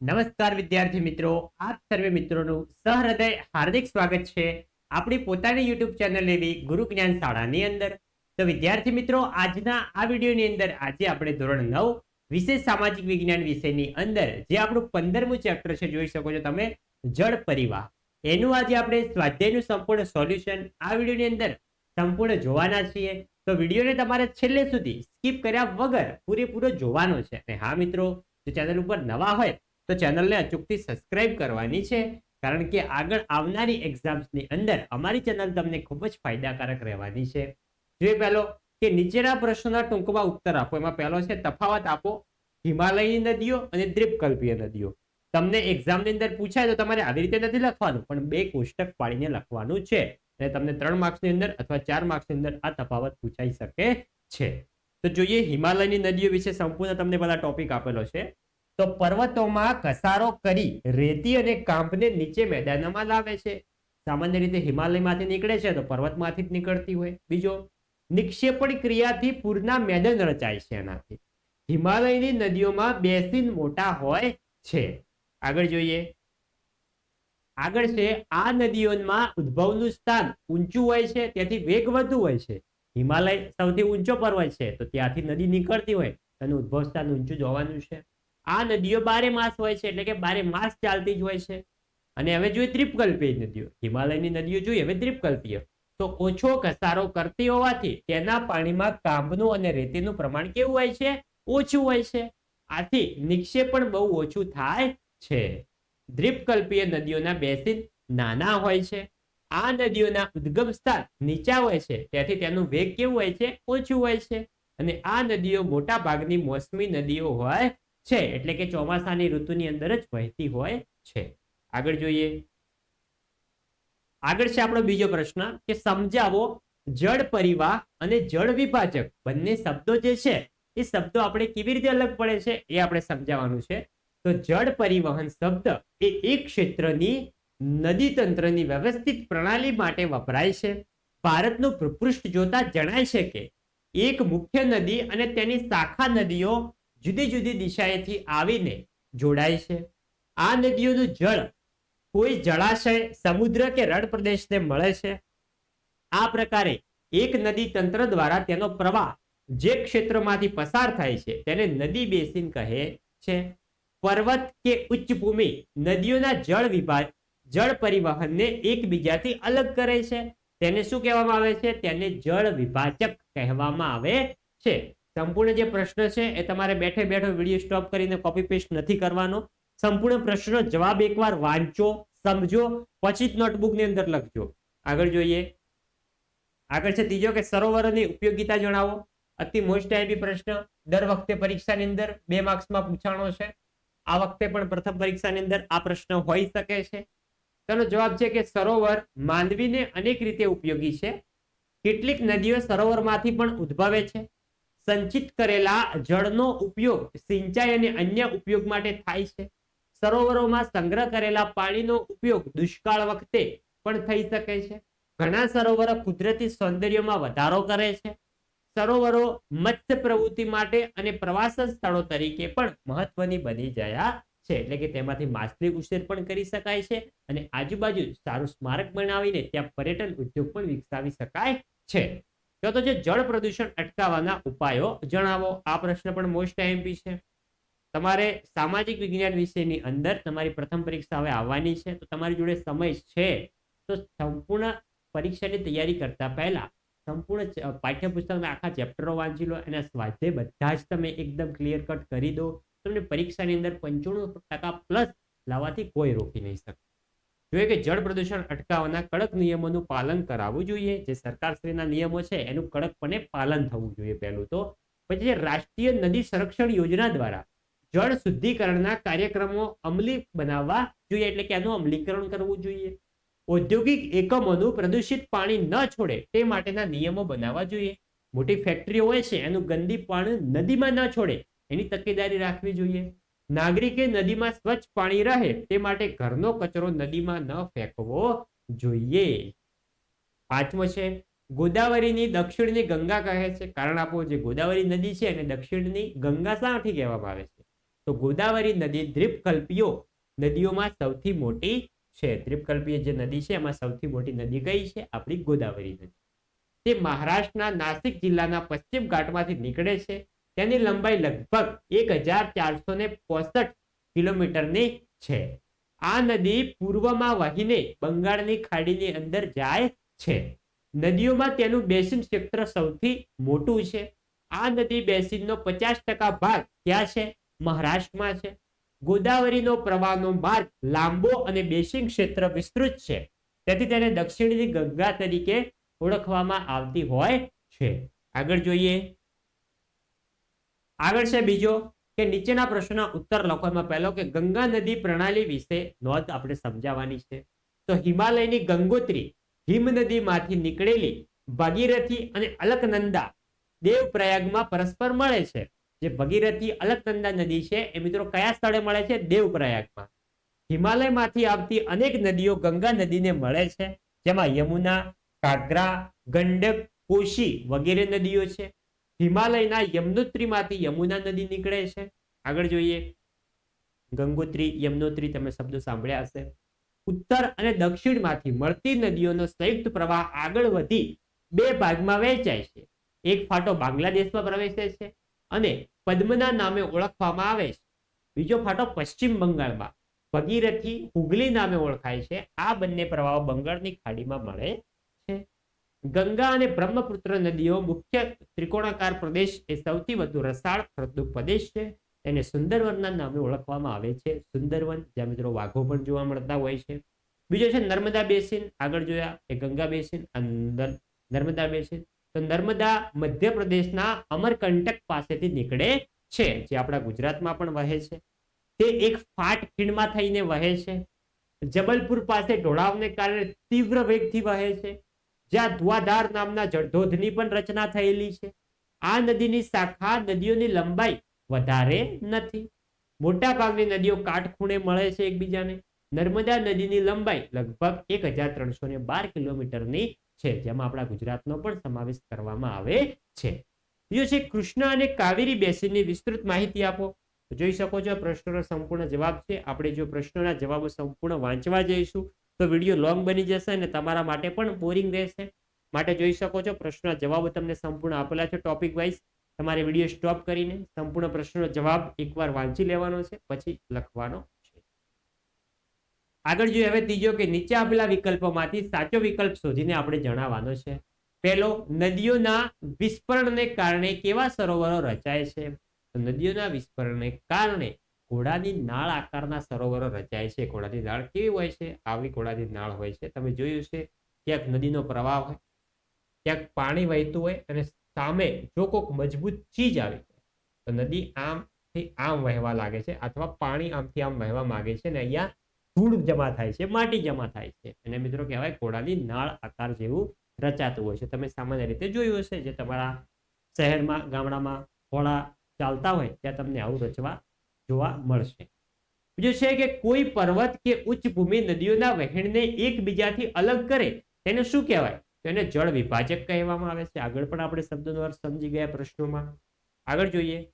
નમસ્કાર વિદ્યાર્થી મિત્રો, આપ સર્વે મિત્રોનું સહૃદય હાર્દિક સ્વાગત છે આપણી પોતાની યુટ્યુબ ચેનલ એવી ગુરુ જ્ઞાન શાળાની અંદર. તો વિદ્યાર્થી મિત્રો, આજના આ વિડીયોની અંદર આજે આપણે ધોરણ નવ વિશેષ સામાજિક વિજ્ઞાન વિષયની અંદર જે આપણું પંદરમું ચેપ્ટર છે, જોઈ શકો છો તમે, જળ પરિવાહ. એનું આજે આપણે સ્વાધ્યાયનું સંપૂર્ણ સોલ્યુશન આ વિડીયોની અંદર સંપૂર્ણ જોવાના છીએ. તો વિડીયોને તમારે છેલ્લે સુધી સ્કીપ કર્યા વગર પૂરેપૂરો જોવાનો છે. અને હા મિત્રો, જો ચેનલ ઉપર નવા હોય તો ચેનલને અચૂકથી સબસ્ક્રાઇબ કરવાની છે. કારણ કે આગળ આવનારી એક્ઝામ્સની અંદર અમારી ચેનલ તમને ખૂબ જ ફાયદાકારક રહેવાની છે. જોઈએ પહેલો કે નીચેના પ્રશ્નોના ટૂંકમાં ઉત્તર આપો. એમાં પહેલો છે, તફાવત આપો. હિમાલયની નદીઓ અને દ્વીપકલ્પીય નદીઓ. તમને એક્ઝામની અંદર પૂછાય તો તમારે આવી રીતે નથી લખવાનું, પણ બે કોષ્ટક પાડીને લખવાનું છે. અને તમને ત્રણ માર્ક્સની અંદર અથવા ચાર માર્ક્સની અંદર આ તફાવત પૂછાઈ શકે છે. તો જોઈએ, હિમાલયની નદીઓ વિશે સંપૂર્ણ તમને બધા ટોપિક આપેલો છે. તો પર્વતોમાં ઘસારો કરી રેતી અને કાંપને નીચે મેદાનમાં લાવે છે. સામાન્ય રીતે હિમાલયમાંથી નીકળે છે તો પર્વતમાંથી જ નીકળતી હોય. બીજો, નિક્ષેપણ ક્રિયાથી પૂરના મેદાન રચાય છે એનાથી. હિમાલયની નદીઓમાં બેસીન મોટા હોય છે. આગળ જોઈએ. આગળ છે, આ નદીઓમાં ઉદ્ભવનું સ્થાન ઊંચું હોય છે ત્યાંથી વેગ વધુ હોય છે. હિમાલય સૌથી ઊંચો પર્વત છે, તો ત્યાંથી નદી નીકળતી હોય તેનું ઉદ્ભવ સ્થાન ઊંચું જોવાનું છે. આ નદીઓ બારે માસ હોય છે, એટલે કે બારે માસ ચાલતી જ હોય છે. અને હવે જોઈએ ત્રિપકલ્પીય નદીઓ. હિમાલયની નદીઓ જોઈએ, હવે ત્રિપકલ્પીય તો ઓછો ઘસારો કરતી હોવાથી તેના પાણીમાં કાંબનું અને રેતીનું પ્રમાણ કેવું હોય છે? ઓછું હોય છે. આથી નિક્ષેપણ બહુ ઓછું થાય છે. દ્વીપકલ્પીય નદીઓના બેસીન નાના હોય છે. આ નદીઓના ઉદ્ગમ સ્થાન નીચા હોય છે. તેથી તેનું વેગ કેવું હોય છે? ઓછું હોય છે. અને આ નદીઓ મોટા ભાગની મોસમી નદીઓ હોય છે, એટલે કે ચોમાસાની ઋતુની અંદર જ વહેતી હોય છે. આગળ જોઈએ. આગળ છે આપણો બીજો પ્રશ્ન કે સમજાવો જળ પરિવાહ અને જળ વિભાજક. બંને શબ્દો જે છે, એ શબ્દો આપણે કેવી રીતે અલગ પડે છે, એ આપણે સમજાવવાનું છે. તો જળ પરિવહન શબ્દ એ એક ક્ષેત્રની નદી તંત્રની વ્યવસ્થિત પ્રણાલી માટે વપરાય છે. ભારતનું ભૂપૃષ્ઠ જોતા જણાય છે કે એક મુખ્ય નદી અને તેની શાખા નદીઓ જુદી જુદી દિશાએથી આવીને જોડાય છે. આ નદીઓનું જળ કોઈ જળાશય, સમુદ્ર કે રણ પ્રદેશને મળે છે. આ પ્રકારે એક નદી તંત્ર દ્વારા તેનો પ્રવાહ જે ક્ષેત્રમાંથી પસાર થાય છે તેને નદી બેસીન કહે છે. પર્વત કે ઉચ્ચ ભૂમિ નદીઓના જળ વિભાગ, જળ પરિવહનને એકબીજાથી અલગ કરે છે. તેને શું કહેવામાં આવે છે? તેને જળ વિભાજક કહેવામાં આવે છે. સંપૂર્ણ જે પ્રશ્ન છે એ તમારે બેઠે બેઠો વીડિયો સ્ટોપ કરીને કોપી પેસ્ટ નથી કરવાનો. સંપૂર્ણ પ્રશ્નનો જવાબ એકવાર વાંચો, સમજો, પછી જ નોટબુકની અંદર લખજો. આગળ જોઈએ. આગળ છે ત્રીજો કે સરોવરોની ઉપયોગિતા જણાવો. અતિ મોસ્ટ આઈપી પ્રશ્ન. દર વખતે પરીક્ષાની અંદર બે માર્ક્સમાં પૂછાણો છે. આ વખતે પણ પ્રથમ પરીક્ષાની અંદર આ પ્રશ્ન હોઈ શકે છે. તેનો જવાબ છે કે સરોવર માનવીને અનેક રીતે ઉપયોગી છે. કેટલીક નદીઓ સરોવરમાંથી પણ ઉદ્ભવે છે. સંચિત કરેલા જળનો ઉપયોગ સિંચાઈ અને અન્ય ઉપયોગ માટે થાય છે. સરોવરોમાં સંગ્રહ કરેલા પાણીનો ઉપયોગ દુષ્કાળ વખતે પણ થઈ શકે છે. ઘણા સરોવરો કુદરતી સૌંદર્યમાં વધારો કરે છે. સરોવરો મત્સ્ય પ્રવૃત્તિ માટે અને પ્રવાસન સ્થળો તરીકે પણ મહત્વની બની ગયા છે. એટલે કે તેમાંથી માછલી ઉછેર પણ કરી શકાય છે અને આજુબાજુ સારું સ્મારક બનાવીને ત્યાં પર્યટન ઉદ્યોગ પણ વિકસાવી શકાય છે. તો તો જે જળ પ્રદૂષણ અટકાવવાના ઉપાયો જણાવો. આ પ્રશ્ન પણ મોસ્ટ આઈએમપી છે. તમારે સામાજિક વિજ્ઞાન વિષયની અંદર તમારી પ્રથમ પરીક્ષા હવે આવવાની છે. તો તમારી જોડે સમય છે. તો સંપૂર્ણ પરીક્ષાની તૈયારી કરતા પહેલા સંપૂર્ણ પાઠ્યપુસ્તકના આખા ચેપ્ટરો વાંચી લો. એના સ્વાધ્યાય બધા જ તમે એકદમ ક્લિયર કટ કરી દો. તમને પરીક્ષાની અંદર પંચાણું ટકા પ્લસ લાવવાથી કોઈ રોકી નહીં શકે. જોઈએ કે જળ પ્રદૂષણ અટકાવવાના કડક નિયમોનું પાલન કરાવવું જોઈએ, જે સરકારશ્રીના નિયમો છે, એનું કડકપણે પાલન થવું જોઈએ પહેલું તો. પછી રાષ્ટ્રીય નદી સંરક્ષણ યોજના દ્વારા જળ શુદ્ધિકરણના કાર્યક્રમો અમલી બનાવવા જોઈએ, એટલે કે આનું અમલીકરણ કરવું જોઈએ. ઔદ્યોગિક એકમોનું પ્રદૂષિત પાણી ન છોડે તે માટેના નિયમો બનાવવા જોઈએ. મોટી ફેક્ટરીઓ હોય છે, એનું ગંદી પાણી નદીમાં ન છોડે, એની તકેદારી રાખવી જોઈએ. નાગરિકે નદીમાં સ્વચ્છ પાણી રહે તે માટે ઘરનો કચરો નદીમાં ન ફેંકવો જોઈએ. પાંચમો છે, ગોદાવરીની દક્ષિણની ગંગા કહે છે. કારણ આપો જે ગોદાવરી નદી છે એને દક્ષિણની ગંગા શાથી કહેવામાં આવે છે. તો ગોદાવરી નદી દ્વીપકલ્પીઓ નદીઓમાં સૌથી મોટી છે. દ્વીપકલ્પીય જે નદી છે એમાં સૌથી મોટી નદી કઈ છે? આપણી ગોદાવરી નદી. તે મહારાષ્ટ્રના નાસિક જિલ્લાના પશ્ચિમ ઘાટમાંથી નીકળે છે. તેની લંબાઈ લગભગ એક કિલોમીટરની છે. આ નદી પૂર્વમાં વહીને બંગાળની ખાડીની અંદર જાય છે. નદીઓમાં તેનું બેસિન ક્ષેત્ર સૌથી મોટું છે. આ નદી બેસિનનો પચાસ ટકા ભાગ ક્યાં છે? મહારાષ્ટ્રમાં છે. ગોદાવરીનો પ્રવાહનો માર્ગ લાંબો અને બેસિન ક્ષેત્ર વિસ્તૃત છે. તેથી તેને દક્ષિણની ગંગા તરીકે ઓળખવામાં આવતી હોય છે. આગળ જોઈએ. આગળ છે બીજો કે નીચેના પ્રશ્નના ઉત્તર લખો એમાં પહેલો કે ગંગા નદી પ્રણાલી વિશે નોંધ આપણે સમજાવવાની છે. તો હિમાલયની ગંગોત્રી હિમ નદીમાંથી નીકળેલી ભાગીરથી અને અલકનંદા દેવપ્રયાગમાં પરસ્પર મળે છે. જે ભગીરથી અલકનંદા નદી છે એ મિત્રો કયા સ્થળે મળે છે? દેવપ્રયાગમાં. હિમાલયમાંથી આવતી અનેક નદીઓ ગંગા નદીને મળે છે. જેમાં યમુના કાગરા ગંડક, કોશી વગેરે નદીઓ છે. હિમાલયના યમનોત્રીમાંથી યમુના નદી નીકળે છે. આગળ જોઈએ. ગંગોત્રી, યમનોત્રી તમે શબ્દો સાંભળ્યા હશે. ઉત્તર અને દક્ષિણમાંથી મળતી નદીઓનો સંયુક્ત પ્રવાહ આગળ વધી બે ભાગમાં વહેંચાય છે. એક ફાટો બાંગ્લાદેશમાં પ્રવેશે છે અને પદ્મના નામે ઓળખવામાં આવે છે. બીજો ફાટો પશ્ચિમ બંગાળમાં. ભગીરથી હુગલી નામે ઓળખાય છે. આ બંને પ્રવાહો બંગાળની ખાડીમાં મળે ગંગા અને બ્રહ્મપુત્ર નદીઓ મુખ્ય ત્રિકોણાકાર પ્રદેશ એ સૌથી વધુ રસાળ ફળદ્રુપ પ્રદેશ છે. એને સુંદરવનના નામે ઓળખવામાં આવે છે. સુંદરવન, જ્યાં મિત્રો વાઘો પણ જોવા મળતા હોય છે. બીજો છે નર્મદા બેસિન. આગળ જોયા એ ગંગા બેસિન અંદર નર્મદા બેસિન. તો નર્મદા મધ્યપ્રદેશના અમરકંટક પાસેથી નીકળે છે, જે આપણા ગુજરાતમાં પણ વહે છે. તે એક ફાટ ખીણમાં થઈને વહે છે. જબલપુર પાસે ઢોળાવને કારણે તીવ્ર વેગથી વહે છે. જ્યાં ધુઆધાર નામના જળધોધની પણ રચના થયેલી છે. આ નદીની શાખા નદીઓની લંબાઈ વધારે નથી. મોટા ભાગની નદીઓ કાટખૂણે મળે છે એકબીજાને. નર્મદા નદીની લંબાઈ લગભગ એક હજાર ત્રણસો ને બાર કિલોમીટરની છે, જેમાં આપણા ગુજરાતનો પણ સમાવેશ કરવામાં આવે છે. બીજો છે કૃષ્ણ અને કાવેરી બેસીની વિસ્તૃત માહિતી આપો. જોઈ શકો છો પ્રશ્નોનો સંપૂર્ણ જવાબ છે. આપણે જો પ્રશ્નોના જવાબો સંપૂર્ણ વાંચવા જઈશું તો વીડિયો લોંગ બની જશે અને તમારા માટે પણ બોરિંગ રહેશે. માટે જોઈ શકો છો પ્રશ્નના જવાબો તમને સંપૂર્ણ આપેલા છે ટોપિક વાઇઝ. તમારે વીડિયો સ્ટોપ કરીને સંપૂર્ણ પ્રશ્નનો જવાબ એકવાર વાંચી લેવાનો છે, પછી લખવાનો છે. આગળ જોઈએ હવે ત્રીજો કે નીચે આપેલા વિકલ્પોમાંથી સાચો વિકલ્પ શોધીને આપણે જણાવવાનો છે. પહેલો, નદીઓના વિસ્ફરણને કારણે કેવા સરોવરો રચાય છે? નદીઓના વિસ્ફરણને કારણે ઘોડાની નાળ આકારના સરોવરો રચાય છે, ઘોડાની નાળ કેવી હોય છે? આવી ઘોડાની નાળ હોય છે. તમે જોયું છે, ક્યાંક નદીનો પ્રવાહ હોય, ક્યાંક પાણી વહેતું હોય અને સામે જો કોઈક મજબૂત ચીજ આવી તો નદી આમથી આમ વહેવા લાગે છે અથવા પાણી આમથી આમ વહેવા માંગે છે ને અહીંયા ધૂળ જમા થાય છે, માટી જમા થાય છે. અને મિત્રો કહેવાય ઘોડાની નાળ આકાર જેવું રચાતું હોય છે. તમે સામાન્ય રીતે જોયું હશે, જે તમારા શહેરમાં, ગામડામાં ઘોડા ચાલતા હોય, ત્યાં તમને આવું રચવા જોવા મળશે. બીજું છે કે કોઈ પર્વત કે ઉચ્ચ ભૂમિ નદીઓના વહેણને એકબીજાથી અલગ કરે, તેને શું કહેવાય? તો એને જળ વિભાજક કહેવામાં આવે છે. આગળ પણ આપણે શબ્દનો અર્થ સમજી ગયા પ્રશ્નોમાં. આગળ જોઈએ.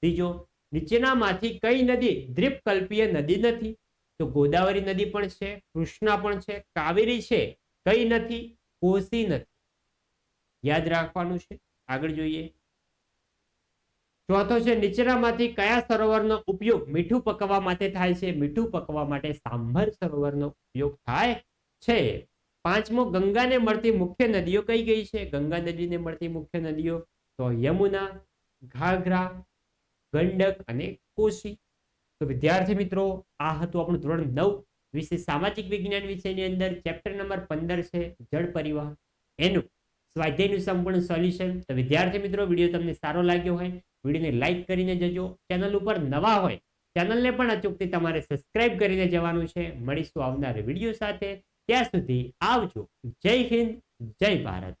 ત્રીજો, નીચેનામાંથી કઈ નદી દ્વીપકલ્પીય નદી નથી? તો ગોદાવરી નદી પણ છે, કૃષ્ણા પણ છે, કાવેરી છે, કઈ નથી? કોસી નથી. યાદ રાખવાનું છે. આગળ જોઈએ. ચોથો છે નીચેનામાંથી કયા સરોવરનો ઉપયોગ મીઠું પકવવા માટે થાય છે? મીઠું પકવવા માટે સાંભર સરોવરનો ઉપયોગ થાય છે. પાંચમો, ગંગાને મળતી મુખ્ય નદીઓ કઈ કઈ છે? ગંગા નદીને મળતી મુખ્ય નદીઓ તો યમુના, ઘાઘરા, ગંડક અને કોશી. તો વિદ્યાર્થી મિત્રો, આ હતું આપણું ધોરણ નવ વિશે સામાજિક વિજ્ઞાન વિષયની અંદર. ચેપ્ટર નંબર પંદર છે, જળ પરિવહન. એનું સ્વાધ્યાયનું સંપૂર્ણ સોલ્યુશન. તો વિદ્યાર્થી મિત્રો, વીડિયો તમને સારો લાગ્યો હોય, વિડીયોને લાઈક કરીને જજો. ચેનલ ઉપર નવા હોય, ચેનલને પણ અચૂકથી તમારે સબસ્ક્રાઇબ કરીને જવાનું છે. મળીશું આવનાર વીડિયો સાથે. ત્યાં સુધી આવજો. જય હિન્દ, જય ભારત.